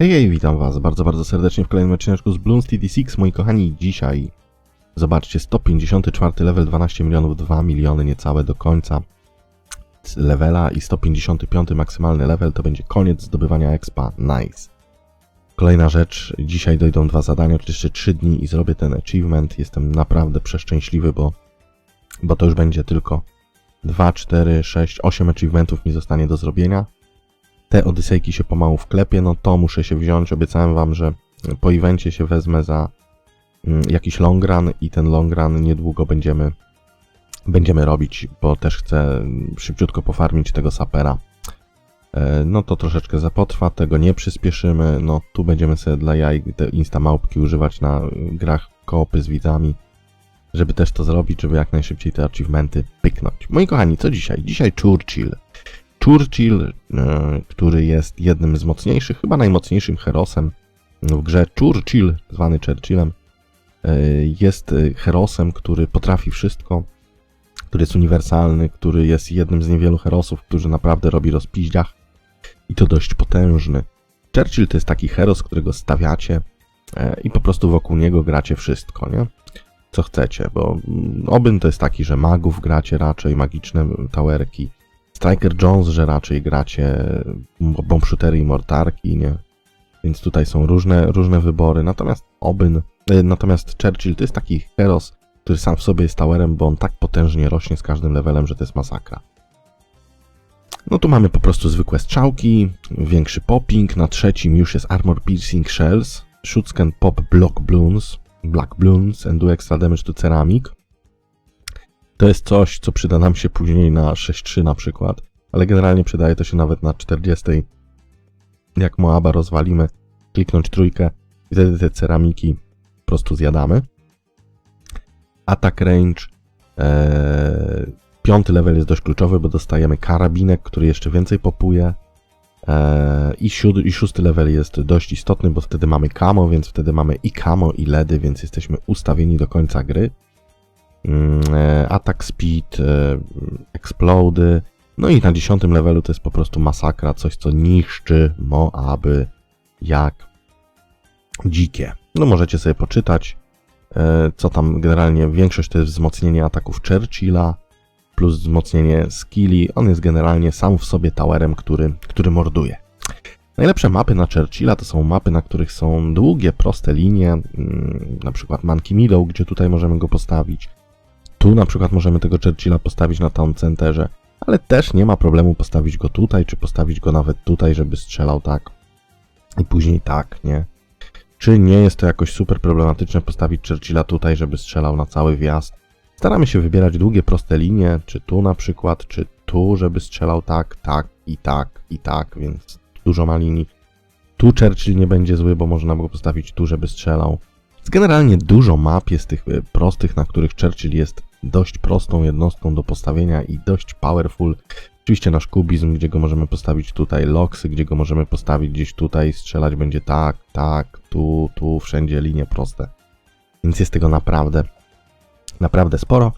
Hej, hej, witam was bardzo, bardzo serdecznie w kolejnym odcinku z Bloons TD6, moi kochani. Dzisiaj, zobaczcie, 154 level, 12 milionów, 2 miliony niecałe do końca levela i 155 maksymalny level to będzie koniec zdobywania expa. Nice. Kolejna rzecz, dzisiaj dojdą dwa zadania, jeszcze 3 dni i zrobię ten achievement. Jestem naprawdę przeszczęśliwy, bo, bo to już będzie tylko 2, 4, 6, 8 achievementów mi zostanie do zrobienia te Odysejki się pomału wklepie, no to muszę się wziąć. Obiecałem wam, że po evencie się wezmę za mm, jakiś long run i ten long run niedługo będziemy będziemy robić, bo też chcę szybciutko pofarmić tego sapera. E, No to troszeczkę zapotrwa, tego nie przyspieszymy. No tu będziemy sobie dla jaj te insta małpki używać na grach koopy z widzami, żeby też to zrobić, żeby jak najszybciej te achievementy pyknąć. Moi kochani, co dzisiaj? Dzisiaj Churchill. Churchill, e, który jest jednym z mocniejszych, chyba najmocniejszym herosem w grze. Churchill, zwany Churchillem, e, jest herosem, który potrafi wszystko, który jest uniwersalny, który jest jednym z niewielu herosów, którzy naprawdę robi rozpiździach i to dość potężny. Churchill to jest taki heros, którego stawiacie e, i po prostu wokół niego gracie wszystko, nie? Co chcecie, bo mm, Obyn to jest taki, że magów gracie raczej, magiczne towerki, Striker Jones, że raczej gracie bomb shootery i mortarki, nie? Więc tutaj są różne, różne wybory. Natomiast Obyn, e, natomiast Churchill to jest taki heros, który sam w sobie jest towerem, bo on tak potężnie rośnie z każdym levelem, że to jest masakra. No tu mamy po prostu zwykłe strzałki, większy popping, na trzecim już jest Armor Piercing Shells, Shoot Scan Pop Block Bloons, Black Bloons and do extra damage to ceramic. To jest coś, co przyda nam się później na 6.3 na przykład, ale generalnie przydaje to się nawet na 40. Jak Moaba rozwalimy, kliknąć trójkę i wtedy te ceramiki po prostu zjadamy. Attack range. E, piąty level jest dość kluczowy, bo dostajemy karabinek, który jeszcze więcej popuje. E, i, siód, I szósty level jest dość istotny, bo wtedy mamy kamo, więc wtedy mamy i kamo, i ledy, więc jesteśmy ustawieni do końca gry. Mm, e, attack speed, e, explody. No i na dziesiątym levelu to jest po prostu masakra, coś co niszczy Moaby jak dzikie. No możecie sobie poczytać, e, co tam generalnie, większość to jest wzmocnienie ataków Churchilla, plus wzmocnienie skilli. On jest generalnie sam w sobie towerem, który, który morduje. Najlepsze mapy na Churchilla to są mapy, na których są długie, proste linie, mm, na przykład Monkey Meadow, gdzie tutaj możemy go postawić. Tu na przykład możemy tego Churchilla postawić na Town Centerze, ale też nie ma problemu postawić go tutaj, czy postawić go nawet tutaj, żeby strzelał tak i później tak, nie? Czy nie jest to jakoś super problematyczne postawić Churchilla tutaj, żeby strzelał na cały wjazd? Staramy się wybierać długie, proste linie, czy tu na przykład, czy tu, żeby strzelał tak, tak i tak i tak, więc dużo ma linii. Tu Churchill nie będzie zły, bo można go postawić tu, żeby strzelał. Generalnie dużo map jest tych y, prostych, na których Churchill jest dość prostą jednostką do postawienia i dość powerful. Oczywiście nasz kubizm, gdzie go możemy postawić tutaj, loksy, gdzie go możemy postawić gdzieś tutaj, strzelać będzie tak, tak, tu, tu, wszędzie linie proste. Więc jest tego naprawdę, naprawdę sporo.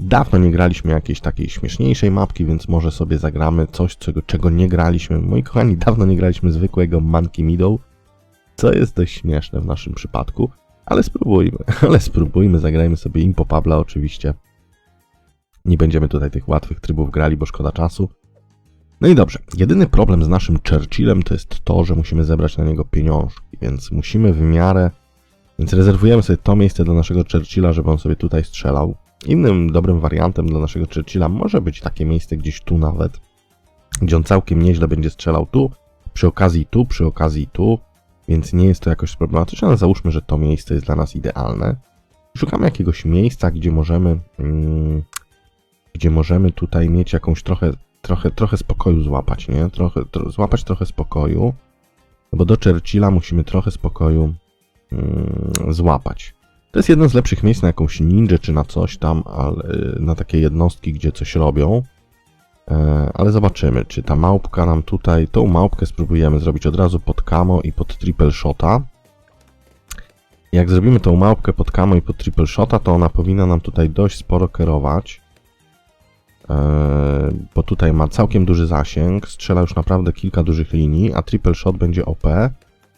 Dawno nie graliśmy jakiejś takiej śmieszniejszej mapki, więc może sobie zagramy coś, czego, czego nie graliśmy. Moi kochani, dawno nie graliśmy zwykłego Monkey Meadow, co jest dość śmieszne w naszym przypadku. Ale spróbujmy, ale spróbujmy, zagrajmy sobie Impo Pabla oczywiście. Nie będziemy tutaj tych łatwych trybów grali, bo szkoda czasu. No i dobrze, jedyny problem z naszym Churchillem to jest to, że musimy zebrać na niego pieniążki, więc musimy w miarę... Więc rezerwujemy sobie to miejsce dla naszego Churchilla, żeby on sobie tutaj strzelał. Innym dobrym wariantem dla naszego Churchilla może być takie miejsce gdzieś tu nawet, gdzie on całkiem nieźle będzie strzelał tu, przy okazji tu, przy okazji tu, więc nie jest to jakoś problematyczne, ale załóżmy, że to miejsce jest dla nas idealne. Szukamy jakiegoś miejsca, gdzie możemy, mm, gdzie możemy tutaj mieć jakąś trochę, trochę, trochę spokoju złapać, nie? Trochę, tro, złapać trochę spokoju, bo do Churchilla musimy trochę spokoju mm, złapać. To jest jedno z lepszych miejsc na jakąś ninja czy na coś tam, ale na takie jednostki, gdzie coś robią. E, ale zobaczymy, czy ta małpka nam tutaj, tą małpkę spróbujemy zrobić od razu pod camo i pod triple shota. Jak zrobimy tą małpkę pod camo i pod triple shota, to ona powinna nam tutaj dość sporo kierować. E, bo tutaj ma całkiem duży zasięg, strzela już naprawdę kilka dużych linii, a triple shot będzie OP.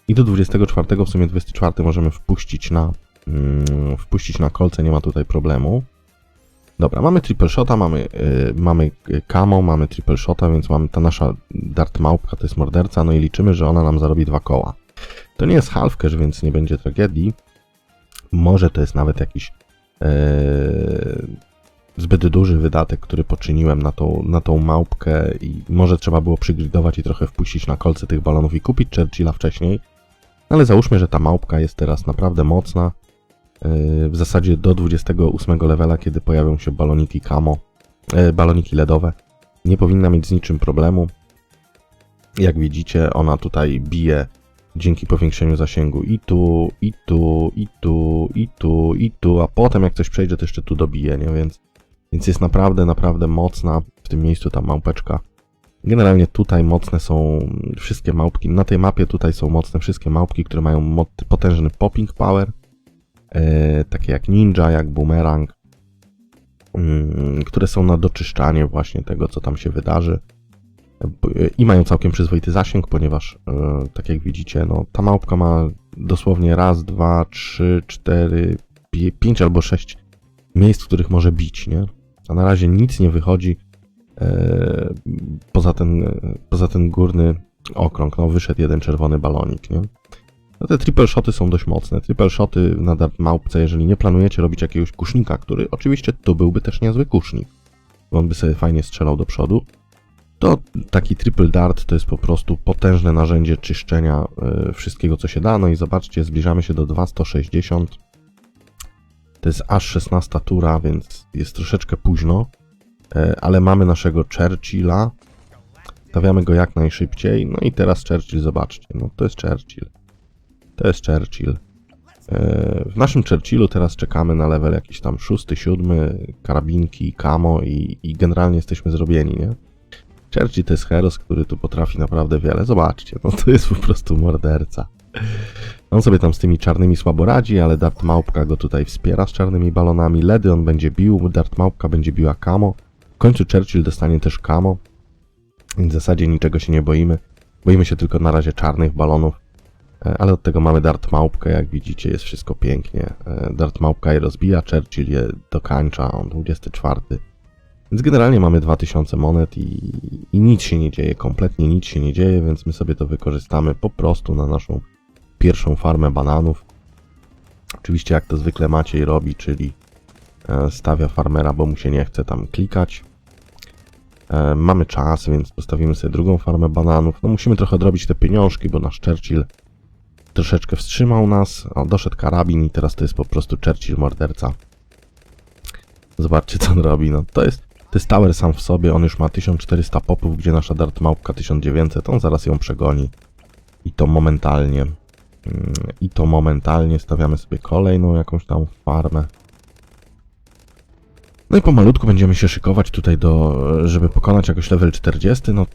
I do 24, w sumie 24 możemy wpuścić na, mm, wpuścić na kolce, nie ma tutaj problemu. Dobra, mamy triple shota, mamy, yy, mamy camo, mamy triple shota, więc mamy ta nasza dart małpka, to jest morderca, no i liczymy, że ona nam zarobi dwa koła. To nie jest half cash, więc nie będzie tragedii. Może to jest nawet jakiś yy, zbyt duży wydatek, który poczyniłem na tą, na tą małpkę i może trzeba było przygridować i trochę wpuścić na kolce tych balonów i kupić Churchilla wcześniej. Ale załóżmy, że ta małpka jest teraz naprawdę mocna. Yy, w zasadzie do 28 levela, kiedy pojawią się baloniki camo, yy, baloniki LEDowe, nie powinna mieć z niczym problemu. Jak widzicie, ona tutaj bije dzięki powiększeniu zasięgu i tu, i tu, i tu, i tu, i tu, a potem jak coś przejdzie, to jeszcze tu dobije, nie? Więc, więc jest naprawdę, naprawdę mocna w tym miejscu ta małpeczka. Generalnie tutaj mocne są wszystkie małpki. Na tej mapie tutaj są mocne wszystkie małpki, które mają potężny popping power. E, takie jak ninja, jak boomerang, mm, które są na doczyszczanie właśnie tego, co tam się wydarzy. B- I mają całkiem przyzwoity zasięg, ponieważ, e, tak jak widzicie, no, ta małpka ma dosłownie raz, dwa, trzy, cztery, pięć albo sześć miejsc, w których może bić, nie? A na razie nic nie wychodzi e, poza ten, e, poza ten górny okrąg. No, wyszedł jeden czerwony balonik, nie? No te triple shoty są dość mocne. Triple shoty na małpce, jeżeli nie planujecie robić jakiegoś kusznika, który oczywiście to byłby też niezły kusznik, bo on by sobie fajnie strzelał do przodu, to taki triple dart to jest po prostu potężne narzędzie czyszczenia y, wszystkiego, co się da. No i zobaczcie, zbliżamy się do 2160. To jest aż 16 tura, więc jest troszeczkę późno, y, ale mamy naszego Churchilla. Stawiamy go jak najszybciej. No i teraz Churchill, zobaczcie, no to jest Churchill. To jest Churchill. E, W naszym Churchillu teraz czekamy na level jakiś tam szósty, siódmy, karabinki, camo i, i generalnie jesteśmy zrobieni, nie? Churchill to jest heros, który tu potrafi naprawdę wiele. Zobaczcie, no to jest po prostu morderca. On sobie tam z tymi czarnymi słabo radzi, ale Dart Małpka go tutaj wspiera z czarnymi balonami. Ledy on będzie bił, Dart Małpka będzie biła camo. W końcu Churchill dostanie też camo. Więc w zasadzie niczego się nie boimy. Boimy się tylko na razie czarnych balonów. E, Ale od tego mamy Dart Małpkę, jak widzicie, jest wszystko pięknie. E, Dart Małpka je rozbija, Churchill je dokańcza, on 24. Więc generalnie mamy 2000 monet i, i nic się nie dzieje, kompletnie nic się nie dzieje, więc my sobie to wykorzystamy po prostu na naszą pierwszą farmę bananów. Oczywiście jak to zwykle Maciej robi, czyli e, stawia farmera, bo mu się nie chce tam klikać. Mamy czas, więc postawimy sobie drugą farmę bananów. No musimy trochę odrobić te pieniążki, bo nasz Churchill troszeczkę wstrzymał nas. O, doszedł karabin i teraz to jest po prostu Churchill morderca. Zobaczcie co on robi. No, to jest, to jest tower sam w sobie. On już ma 1400 popów, gdzie nasza Dart Małpka 1900. On zaraz ją przegoni. I to momentalnie. Mm, I to momentalnie stawiamy sobie kolejną jakąś tam farmę. No i pomalutku będziemy się szykować tutaj do, żeby pokonać jakoś level 40. No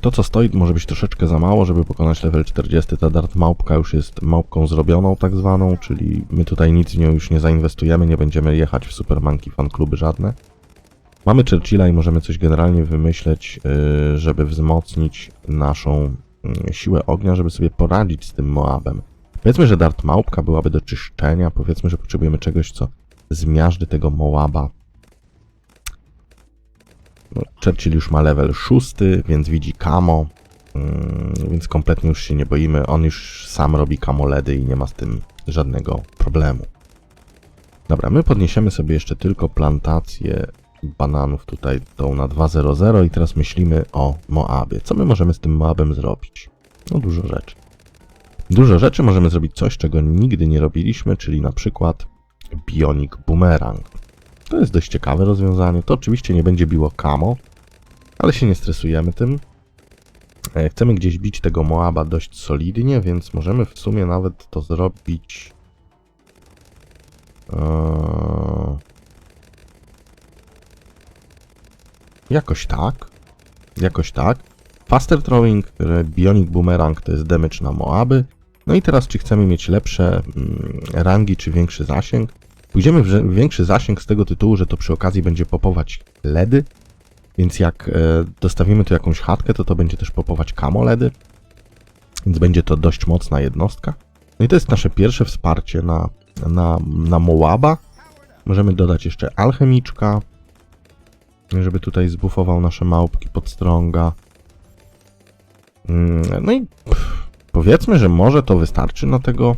to co stoi może być troszeczkę za mało, żeby pokonać level 40. Ta dart małpka już jest małpką zrobioną tak zwaną, czyli my tutaj nic w nią już nie zainwestujemy, nie będziemy jechać w Supermanki fan kluby żadne. Mamy Churchilla i możemy coś generalnie wymyśleć, yy, żeby wzmocnić naszą yy, siłę ognia, żeby sobie poradzić z tym Moabem. Powiedzmy, że dart małpka byłaby do czyszczenia, powiedzmy, że potrzebujemy czegoś, co zmiażdży tego Moaba Churchill już ma level 6, więc widzi camo, mm, więc kompletnie już się nie boimy. On już sam robi camo ledy i nie ma z tym żadnego problemu. Dobra, my podniesiemy sobie jeszcze tylko plantację bananów tutaj tą na 2.00 i teraz myślimy o Moabie. Co my możemy z tym Moabem zrobić? No dużo rzeczy. Dużo rzeczy możemy zrobić coś, czego nigdy nie robiliśmy, czyli na przykład Bionic Boomerang. To jest dość ciekawe rozwiązanie. To oczywiście nie będzie biło kamo, ale się nie stresujemy tym. E, Chcemy gdzieś bić tego Moaba dość solidnie, więc możemy w sumie nawet to zrobić. Eee... Jakoś tak. Jakoś tak. Faster Throwing, Bionic Boomerang to jest damage na Moaby. No i teraz, czy chcemy mieć lepsze mm, rangi, czy większy zasięg? Pójdziemy w większy zasięg z tego tytułu, że to przy okazji będzie popować LEDy, więc jak e, dostawimy tu jakąś chatkę, to to będzie też popować camo LEDy. Więc będzie to dość mocna jednostka. No i to jest nasze pierwsze wsparcie na, na, na Mołaba. Możemy dodać jeszcze alchemiczka, żeby tutaj zbufował nasze małpki pod strąga. Mm, No i pff, powiedzmy, że może to wystarczy na tego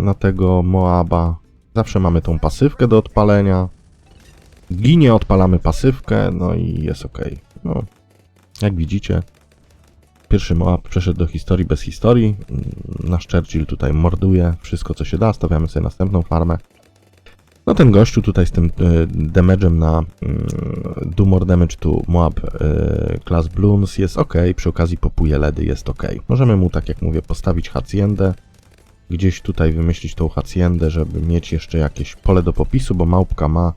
na tego Moaba. Zawsze mamy tą pasywkę do odpalenia. Ginie, odpalamy pasywkę, no i jest ok. No, jak widzicie, pierwszy Moab przeszedł do historii bez historii. Mm, Nasz Churchill tutaj morduje wszystko, co się da. Stawiamy sobie następną farmę. No ten gościu tutaj z tym y, damage'em na y, do more damage to Moab y, class Blooms jest ok, przy okazji popuje ledy jest ok. Możemy mu, tak jak mówię, postawić haciendę, gdzieś tutaj wymyślić tą haciendę, żeby mieć jeszcze jakieś pole do popisu, bo małpka ma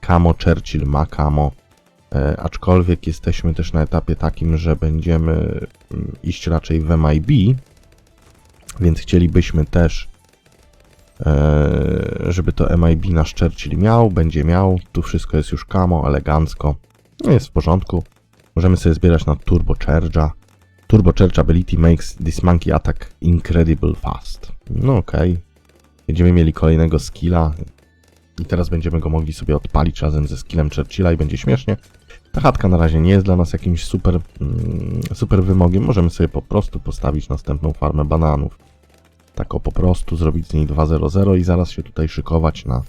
kamo, Churchill ma kamo, e, aczkolwiek jesteśmy też na etapie takim, że będziemy mm, iść raczej w MIB, więc chcielibyśmy też e, żeby to MIB nasz Churchill miał, będzie miał. Tu wszystko jest już kamo, elegancko. No jest w porządku. Możemy sobie zbierać na Turbo Charge'a. Turbo Charge ability makes this monkey attack incredible fast. No okej. Będziemy mieli kolejnego skilla. I teraz będziemy go mogli sobie odpalić razem ze skillem Churchilla i będzie śmiesznie. Ta chatka na razie nie jest dla nas jakimś super, mm, super wymogiem. Możemy sobie po prostu postawić następną farmę bananów tak o po prostu zrobić z niej 2.00 i zaraz się tutaj szykować na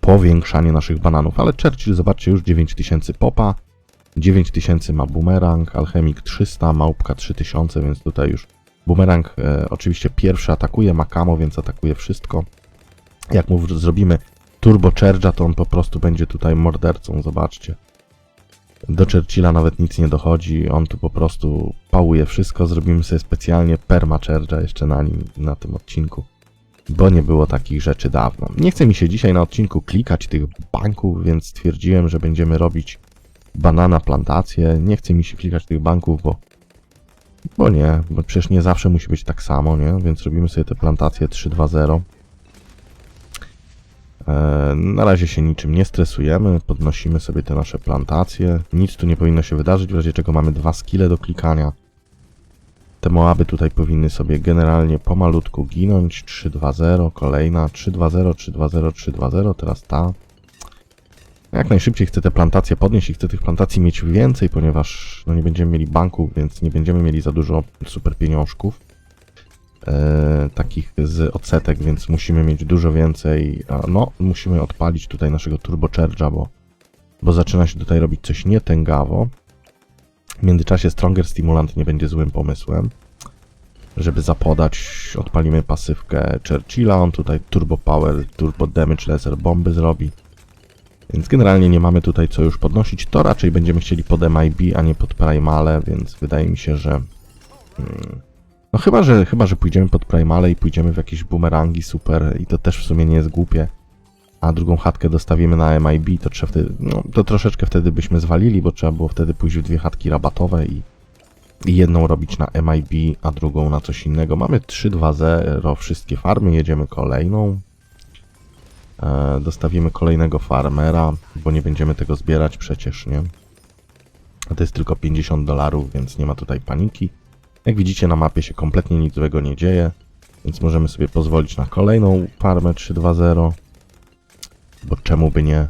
powiększanie naszych bananów. Ale Churchill, zobaczcie, już 9000 popa, 9000 ma bumerang, alchemik 300, małpka 3000, więc tutaj już bumerang e, oczywiście pierwszy atakuje, ma kamo, więc atakuje wszystko. Jak mu zrobimy turbo charge'a, to on po prostu będzie tutaj mordercą, zobaczcie. Do Churchilla nawet nic nie dochodzi, on tu po prostu pałuje wszystko. Zrobimy sobie specjalnie perma Charge'a jeszcze na nim, na tym odcinku, bo nie było takich rzeczy dawno. Nie chce mi się dzisiaj na odcinku klikać tych banków, więc stwierdziłem, że będziemy robić banana plantację. Nie chce mi się klikać tych banków, bo bo nie, bo przecież nie zawsze musi być tak samo, nie? Więc robimy sobie te plantacje 3-2-0. E, Na razie się niczym nie stresujemy, podnosimy sobie te nasze plantacje. Nic tu nie powinno się wydarzyć, w razie czego mamy dwa skille do klikania. Te Moaby tutaj powinny sobie generalnie pomalutku ginąć. 3-2-0, kolejna 3-2-0, 3-2-0, 3-2-0, teraz ta. Jak najszybciej chcę te plantacje podnieść i chcę tych plantacji mieć więcej, ponieważ no nie będziemy mieli banków, więc nie będziemy mieli za dużo super pieniążków e, takich z odsetek, więc musimy mieć dużo więcej. No, musimy odpalić tutaj naszego turbo charge'a, bo, bo zaczyna się tutaj robić coś nietęgawo. W międzyczasie Stronger Stimulant nie będzie złym pomysłem. Żeby zapodać, odpalimy pasywkę Churchilla, on tutaj turbo power, turbo damage laser bomby zrobi. Więc generalnie nie mamy tutaj co już podnosić. To raczej będziemy chcieli pod MIB, a nie pod Primale, więc wydaje mi się, że mm, no chyba, że chyba, że pójdziemy pod Primale i pójdziemy w jakieś boomerangi super i to też w sumie nie jest głupie. A drugą chatkę dostawimy na MIB, to trzeba wtedy, no to troszeczkę wtedy byśmy zwalili, bo trzeba było wtedy pójść w dwie chatki rabatowe i, i jedną robić na MIB, a drugą na coś innego. Mamy 3-2-0, wszystkie farmy, jedziemy kolejną. E, dostawimy kolejnego farmera, bo nie będziemy tego zbierać przecież, nie? A to jest tylko 50 dolarów, więc nie ma tutaj paniki. Jak widzicie na mapie się kompletnie nic złego nie dzieje, więc możemy sobie pozwolić na kolejną farmę 3-2-0. Bo czemu by nie?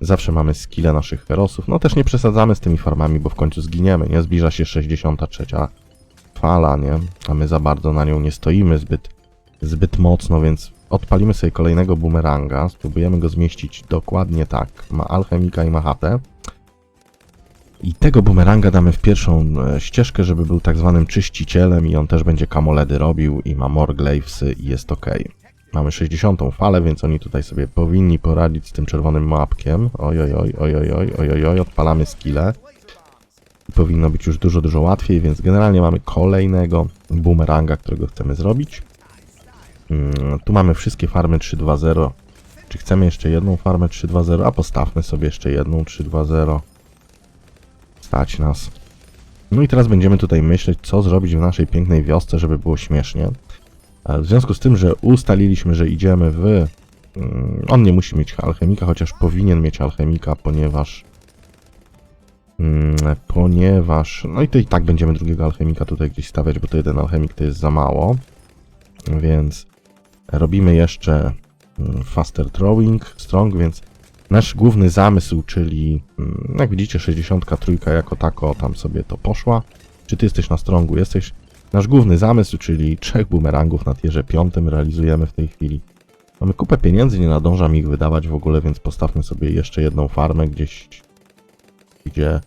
Zawsze mamy skille naszych herosów. No też nie przesadzamy z tymi farmami, bo w końcu zginiemy, nie? Zbliża się 63 fala, nie? A my za bardzo na nią nie stoimy zbyt, zbyt mocno, więc Odpalimy sobie kolejnego bumeranga. Spróbujemy go zmieścić dokładnie tak. Ma alchemika i ma HP. I tego bumeranga damy w pierwszą e, ścieżkę, żeby był tak zwanym czyścicielem i on też będzie kamoledy robił i ma morglaive'sy i jest ok. Mamy 60 falę, więc oni tutaj sobie powinni poradzić z tym czerwonym mapkiem. Ojojoj, ojojoj, ojojoj, odpalamy skille. Powinno być już dużo, dużo łatwiej, więc generalnie mamy kolejnego bumeranga, którego chcemy zrobić. Mm, tu mamy wszystkie farmy 3-2-0. Czy chcemy jeszcze jedną farmę 3-2-0? A postawmy sobie jeszcze jedną 3-2-0. Stać nas. No i teraz będziemy tutaj myśleć, co zrobić w naszej pięknej wiosce, żeby było śmiesznie. E, W związku z tym, że ustaliliśmy, że idziemy w... mm, On nie musi mieć alchemika, chociaż powinien mieć alchemika, ponieważ... Mm, ponieważ, no i to i tak będziemy drugiego alchemika tutaj gdzieś stawiać, bo to jeden alchemik to jest za mało. Więc robimy jeszcze mm, faster throwing, strong, więc nasz główny zamysł, czyli mm, jak widzicie 63 jako tako tam sobie to poszła. Czy ty jesteś na strongu? Jesteś. Nasz główny zamysł, czyli trzech bumerangów na tierze piątym realizujemy w tej chwili. Mamy kupę pieniędzy, nie nadążam ich wydawać w ogóle, więc postawmy sobie jeszcze jedną farmę gdzieś, gdzie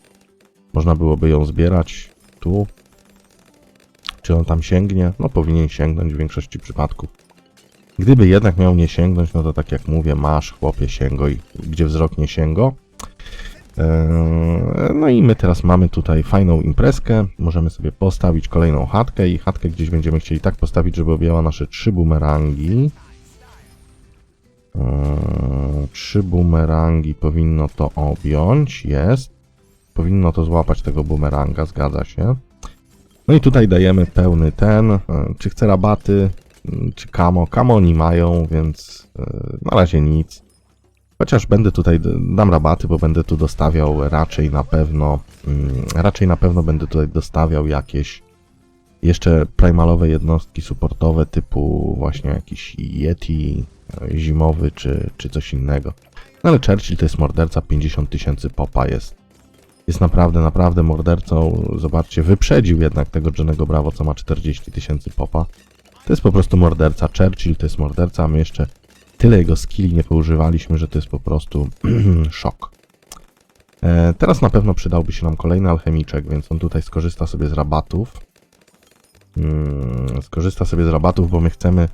można byłoby ją zbierać. Tu. Czy on tam sięgnie? No powinien sięgnąć w większości przypadków. Gdyby jednak miał nie sięgnąć, no to tak jak mówię, masz chłopie sięgoj, gdzie wzrok nie sięgo. Eee, No i my teraz mamy tutaj fajną imprezkę. Możemy sobie postawić kolejną chatkę i chatkę gdzieś będziemy chcieli tak postawić, żeby objęła nasze trzy bumerangi. Eee, Trzy bumerangi powinno to objąć, jest. Powinno to złapać tego bumeranga, zgadza się. No i tutaj dajemy pełny ten. Eee, Czy chce rabaty, czy kamo? Kamo oni mają, więc eee, na razie nic. Chociaż będę tutaj, dam rabaty, bo będę tu dostawiał raczej na pewno, mm, raczej na pewno będę tutaj dostawiał jakieś jeszcze primalowe jednostki supportowe typu właśnie jakiś Yeti e, zimowy czy, czy coś innego. No ale Churchill to jest morderca, 50 tysięcy popa jest. Jest naprawdę, naprawdę mordercą. Zobaczcie, wyprzedził jednak tego Johnego Bravo, co ma 40 tysięcy popa. To jest po prostu morderca. Churchill to jest morderca, a my jeszcze tyle jego skilli nie poużywaliśmy, że to jest po prostu szok. E, teraz na pewno przydałby się nam kolejny alchemiczek, więc on tutaj skorzysta sobie z rabatów. Mm, skorzysta sobie z rabatów, bo my chcemy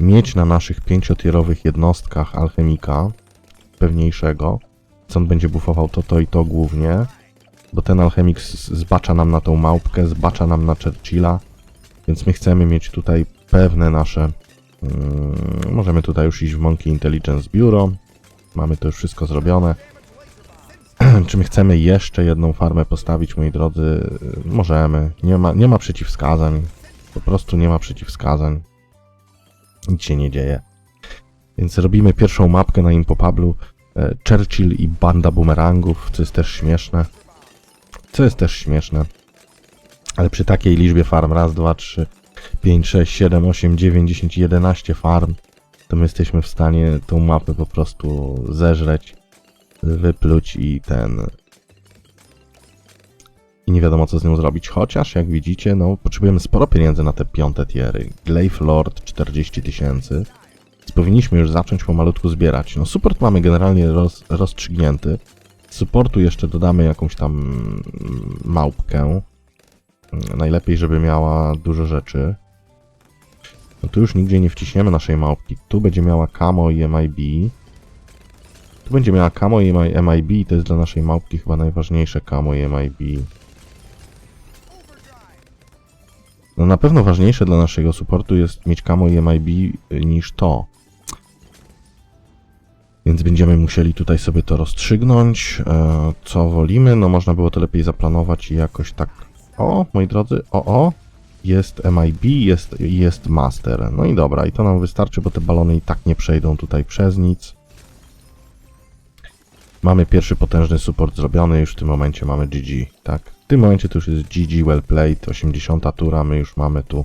mieć na naszych pięciotierowych jednostkach alchemika pewniejszego. Co on będzie buffował to, to i to głównie. Bo ten alchemik zbacza nam na tą małpkę, zbacza nam na Churchilla. Więc my chcemy mieć tutaj pewne nasze Mm, Możemy tutaj już iść w Monkey Intelligence Bureau. Mamy to już wszystko zrobione. Czy my chcemy jeszcze jedną farmę postawić, moi drodzy? Możemy. Nie ma, nie ma przeciwwskazań. Po prostu nie ma przeciwwskazań. Nic się nie dzieje. Więc robimy pierwszą mapkę na Impopablu. E, Churchill i banda bumerangów, co jest też śmieszne. Co jest też śmieszne. Ale przy takiej liczbie farm, raz, dwa, trzy, 5, 6, 7, 8, 9, 10, 11 farm, to my jesteśmy w stanie tą mapę po prostu zeżreć, wypluć i ten... I nie wiadomo co z nią zrobić. Chociaż, jak widzicie, no potrzebujemy sporo pieniędzy na te piąte tiery. Glaive Lord 40 tysięcy. Powinniśmy już zacząć pomalutku zbierać. No support mamy generalnie roz, rozstrzygnięty. Z supportu jeszcze dodamy jakąś tam mm, małpkę. Najlepiej, żeby miała dużo rzeczy. No tu już nigdzie nie wciśniemy naszej małpki. Tu będzie miała Camo i MIB. Tu będzie miała Camo i MIB to jest dla naszej małpki chyba najważniejsze Camo i MIB. No na pewno ważniejsze dla naszego supportu jest mieć Camo i MIB niż to. Więc będziemy musieli tutaj sobie to rozstrzygnąć. E, co wolimy? No można było to lepiej zaplanować i jakoś tak o, moi drodzy, o, o, jest MIB, jest, jest Master. No i dobra, i to nam wystarczy, bo te balony i tak nie przejdą tutaj przez nic. Mamy pierwszy potężny support zrobiony, już w tym momencie mamy GG, tak? W tym momencie to już jest GG, well played, 80 tura, my już mamy tu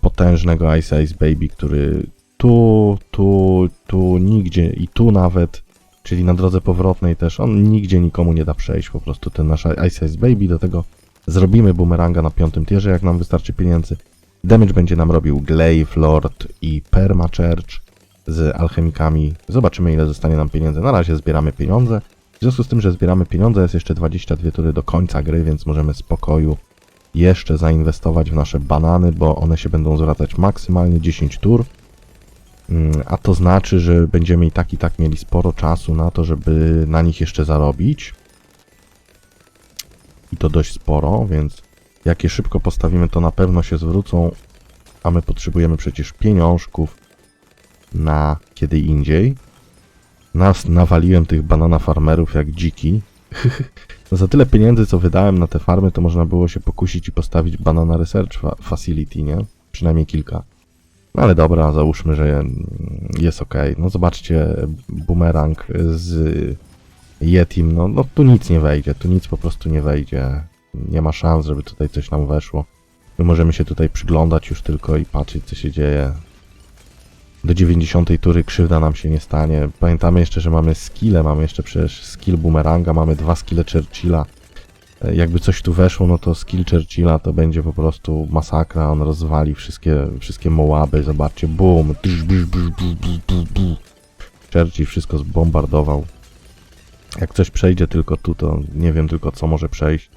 potężnego Ice Ice Baby, który tu, tu, tu, nigdzie i tu nawet czyli na drodze powrotnej też, on nigdzie nikomu nie da przejść, po prostu ten nasz Ice Ice Baby, do tego zrobimy bumeranga na piątym tierze, jak nam wystarczy pieniędzy. Damage będzie nam robił Glaive Lord i Perma Church z alchemikami. Zobaczymy ile zostanie nam pieniędzy. Na razie zbieramy pieniądze. W związku z tym, że zbieramy pieniądze, jest jeszcze 22 tury do końca gry, więc możemy spokoju jeszcze zainwestować w nasze banany, bo one się będą zwracać maksymalnie 10 tur. Mm, A to znaczy, że będziemy i tak i tak mieli sporo czasu na to, żeby na nich jeszcze zarobić. I to dość sporo, więc jak je szybko postawimy, to na pewno się zwrócą. A my potrzebujemy przecież pieniążków na kiedy indziej. Nas nawaliłem tych banana farmerów jak dziki. za tyle pieniędzy, co wydałem na te farmy, to można było się pokusić i postawić banana research fa- facility, nie? Przynajmniej kilka. No ale dobra, załóżmy, że jest ok. No zobaczcie, bumerang z Yetim, no, no tu nic nie wejdzie, tu nic po prostu nie wejdzie. Nie ma szans, żeby tutaj coś nam weszło. My możemy się tutaj przyglądać już tylko i patrzeć, co się dzieje. Do 90 tury krzywda nam się nie stanie. Pamiętamy jeszcze, że mamy skille, mamy jeszcze przecież skill boomeranga, mamy dwa skille Churchilla. E, Jakby coś tu weszło, no to skill Churchilla to będzie po prostu masakra. On rozwali wszystkie, wszystkie mołaby. Zobaczcie, boom. Churchill wszystko zbombardował. Jak coś przejdzie tylko tu, to nie wiem tylko co może przejść.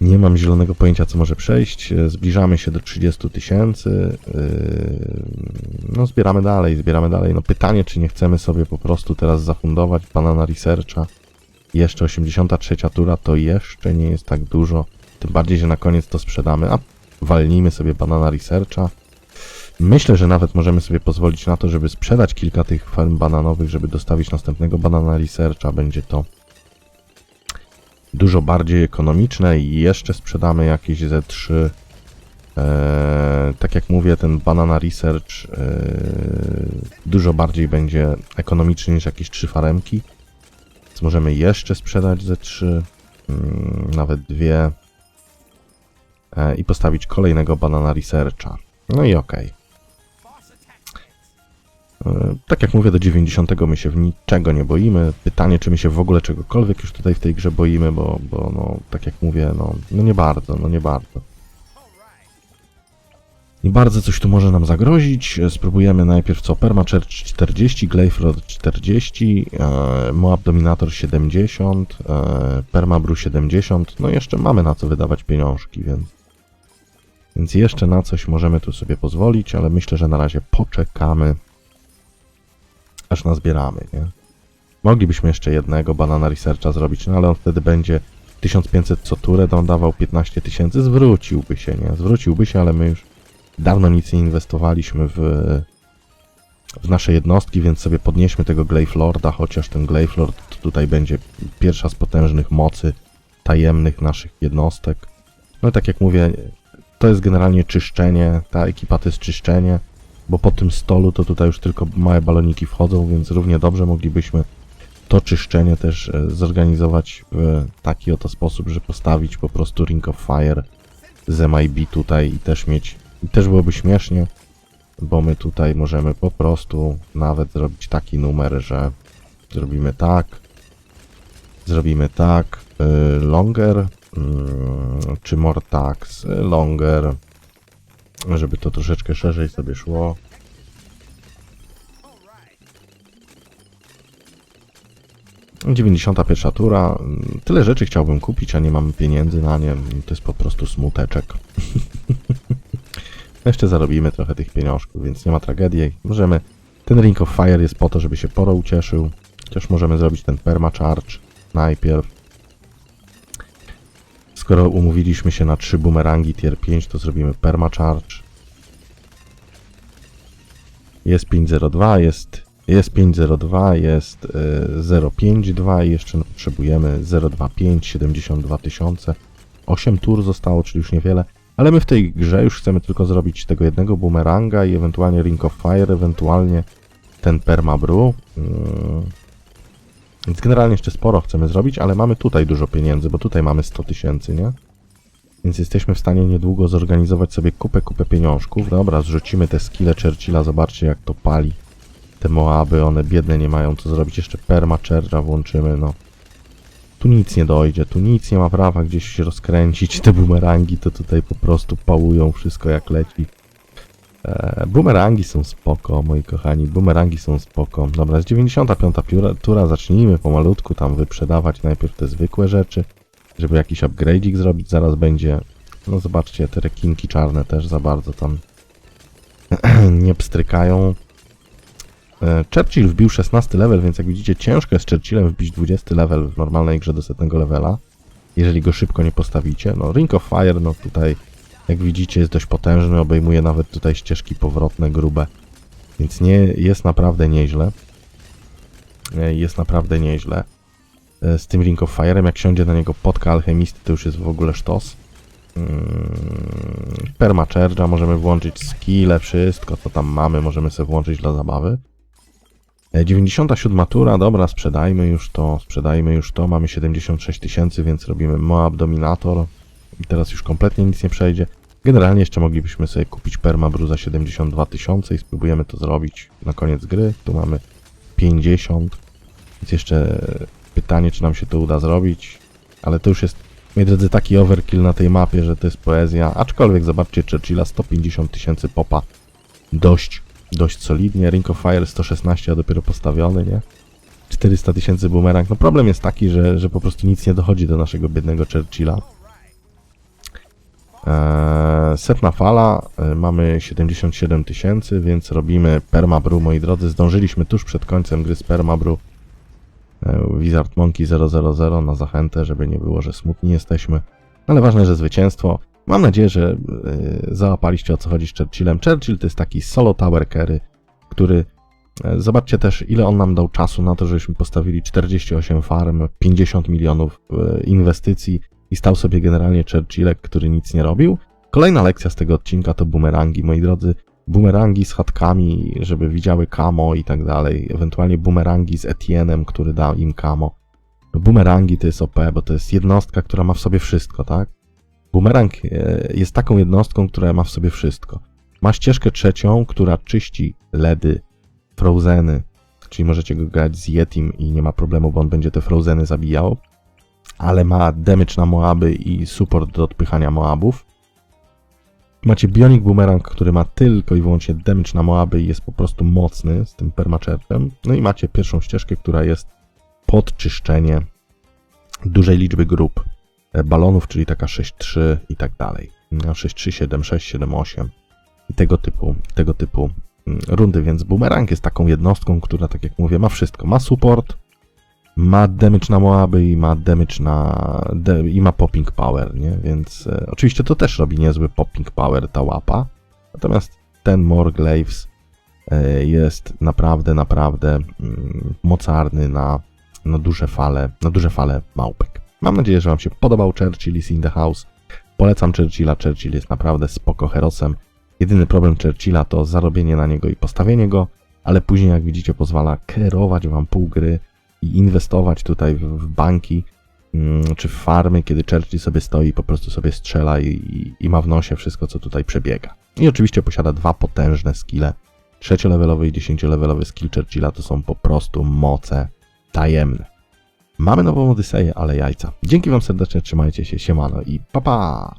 Nie mam zielonego pojęcia, co może przejść. E, Zbliżamy się do 30 tysięcy. Yy, No, zbieramy dalej, zbieramy dalej. No, pytanie, czy nie chcemy sobie po prostu teraz zafundować banana researcha. Jeszcze 83 tura to jeszcze nie jest tak dużo. Tym bardziej, że na koniec to sprzedamy. A walnijmy sobie banana researcha. Myślę, że nawet możemy sobie pozwolić na to, żeby sprzedać kilka tych farm bananowych, żeby dostawić następnego banana researcha. Będzie to dużo bardziej ekonomiczne i jeszcze sprzedamy jakieś Z3. Eee, tak jak mówię, ten Banana Research eee, dużo bardziej będzie ekonomiczny niż jakieś trzy faremki. Więc możemy jeszcze sprzedać Z3, mm, nawet dwie eee, i postawić kolejnego Banana Researcha. No i okej. Eee, Tak jak mówię, do 90 my się w niczego nie boimy. Pytanie, czy my się w ogóle czegokolwiek już tutaj w tej grze boimy, bo, bo no, tak jak mówię, no, no nie bardzo, no nie bardzo. Nie bardzo coś tu może nam zagrozić. E, Spróbujemy najpierw co? Permachurch 40, Gleifrod 40, e, Moab Dominator 70, e, Permabru 70. No jeszcze mamy na co wydawać pieniążki, więc... Więc jeszcze na coś możemy tu sobie pozwolić, ale myślę, że na razie poczekamy aż nazbieramy, nie? Moglibyśmy jeszcze jednego banana researcha zrobić, no ale on wtedy będzie 1500 co turę, on dawał 15 tysięcy, zwróciłby się, nie? Zwróciłby się, ale my już dawno nic nie inwestowaliśmy w, w nasze jednostki, więc sobie podnieśmy tego Glaive Lorda, chociaż ten Glaive Lord tutaj będzie pierwsza z potężnych mocy tajemnych naszych jednostek. No i tak jak mówię, to jest generalnie czyszczenie, ta ekipa to jest czyszczenie, bo po tym stolu to tutaj już tylko małe baloniki wchodzą, więc równie dobrze moglibyśmy to czyszczenie też e, zorganizować w taki oto sposób, że postawić po prostu Ring of Fire z MIB tutaj i też mieć, i też byłoby śmiesznie, bo my tutaj możemy po prostu nawet zrobić taki numer, że zrobimy tak, zrobimy tak, y, longer, y, czy more tax, y, longer, żeby to troszeczkę szerzej sobie szło. No, 91 tura. Tyle rzeczy chciałbym kupić, a nie mam pieniędzy na nie. To jest po prostu smuteczek. Jeszcze zarobimy trochę tych pieniążków, więc nie ma tragedii. Możemy. Ten Ring of Fire jest po to, żeby się Poro ucieszył. Chociaż możemy zrobić ten permacharge najpierw. Skoro umówiliśmy się na trzy bumerangi tier 5, to zrobimy permacharge. Jest 502, jest, jest 502, jest y, 052 i jeszcze potrzebujemy 025, 72 tysiące. 8 tur zostało, czyli już niewiele. Ale my w tej grze już chcemy tylko zrobić tego jednego boomeranga i ewentualnie Ring of Fire, ewentualnie ten Permabru. Mm. Więc generalnie jeszcze sporo chcemy zrobić, ale mamy tutaj dużo pieniędzy, bo tutaj mamy 100 tysięcy, nie? Więc jesteśmy w stanie niedługo zorganizować sobie kupę, kupę pieniążków. Dobra, zrzucimy te skille Churchilla, zobaczcie jak to pali. Te Moaby, one biedne nie mają co zrobić. Jeszcze perma Churcha włączymy, no. Tu nic nie dojdzie, tu nic nie ma prawa gdzieś się rozkręcić. Te bumerangi to tutaj po prostu pałują wszystko jak leci. Eee, bumerangi są spoko, moi kochani, bumerangi są spoko. Dobra, z 95 tura, tura zacznijmy pomalutku tam wyprzedawać najpierw te zwykłe rzeczy, żeby jakiś upgrade'ik zrobić, zaraz będzie... No zobaczcie, te rekinki czarne też za bardzo tam nie pstrykają. E, Churchill wbił 16 level, więc jak widzicie ciężko jest Churchillem wbić 20 level w normalnej grze do setnego levela, jeżeli go szybko nie postawicie. No Ring of Fire, no tutaj jak widzicie jest dość potężny, obejmuje nawet tutaj ścieżki powrotne, grube, więc nie, jest naprawdę nieźle. E, Jest naprawdę nieźle. E, Z tym Ring of Fire'em, jak siądzie na niego potka alchemisty, to już jest w ogóle sztos. Mm, Permacharge'a możemy włączyć, skille, wszystko co tam mamy możemy sobie włączyć dla zabawy. E, 97 tura, dobra, sprzedajmy już to, sprzedajmy już to, mamy 76 tysięcy, więc robimy Moab Dominator teraz już kompletnie nic nie przejdzie. Generalnie jeszcze moglibyśmy sobie kupić Permabru za 72 tysiące i spróbujemy to zrobić na koniec gry. Tu mamy 50, więc jeszcze pytanie, czy nam się to uda zrobić, ale to już jest, moi drodzy, taki overkill na tej mapie, że to jest poezja, aczkolwiek zobaczcie Churchilla, 150 tysięcy popa, dość, dość solidnie, Ring of Fire 116, a dopiero postawiony, nie? 400 tysięcy boomerang, no problem jest taki, że, że po prostu nic nie dochodzi do naszego biednego Churchilla. Eee, setna fala, e, mamy 77 tysięcy, więc robimy Permabrew, moi drodzy. Zdążyliśmy tuż przed końcem gry z Permabrew. E, Wizard Monkey 000 na zachętę, żeby nie było, że smutni jesteśmy. Ale ważne, że zwycięstwo. Mam nadzieję, że e, załapaliście o co chodzi z Churchillem. Churchill to jest taki solo tower carry, który e, Zobaczcie też, ile on nam dał czasu na to, żebyśmy postawili 48 farm, 50 milionów inwestycji i stał sobie generalnie Churchillek, który nic nie robił. Kolejna lekcja z tego odcinka to bumerangi, moi drodzy. Bumerangi z chatkami, żeby widziały kamo i tak dalej. Ewentualnie bumerangi z Etienem, który dał im kamo. Bumerangi to jest OP, bo to jest jednostka, która ma w sobie wszystko, tak? Bumerang e, jest taką jednostką, która ma w sobie wszystko. Ma ścieżkę trzecią, która czyści LEDy, Frozeny, czyli możecie go grać z Yetim i nie ma problemu, bo on będzie te Frozeny zabijał ale ma damage na Moaby i support do odpychania Moabów. Macie Bionic Boomerang, który ma tylko i wyłącznie damage na Moaby i jest po prostu mocny z tym permaczerczem. No i macie pierwszą ścieżkę, która jest podczyszczenie dużej liczby grup e, balonów, czyli taka 6-3 i tak dalej. 6-3, 7-6, 7-8 i tego typu, tego typu mm, rundy, więc Boomerang jest taką jednostką, która, tak jak mówię, ma wszystko. Ma support, ma damage na Moaby i ma damage na... De, i ma popping power, nie? Więc e, oczywiście to też robi niezły popping power ta łapa. Natomiast ten Morglaves e, jest naprawdę, naprawdę mm, mocarny na, na duże fale, na duże fale małpek. Mam nadzieję, że Wam się podobał Churchill is in the house. Polecam Churchilla, Churchill jest naprawdę spoko herosem. Jedyny problem Churchilla to zarobienie na niego i postawienie go, ale później, jak widzicie, pozwala kierować Wam pół gry i inwestować tutaj w, w banki mm, czy w farmy, kiedy Churchill sobie stoi po prostu sobie strzela i, i, i ma w nosie wszystko, co tutaj przebiega. I oczywiście posiada dwa potężne skille. Trzeciolevelowy i dziesięciolevelowy skill Churchilla to są po prostu moce tajemne. Mamy nową Odyseję, ale jajca. Dzięki Wam serdecznie, trzymajcie się, siemano i pa pa!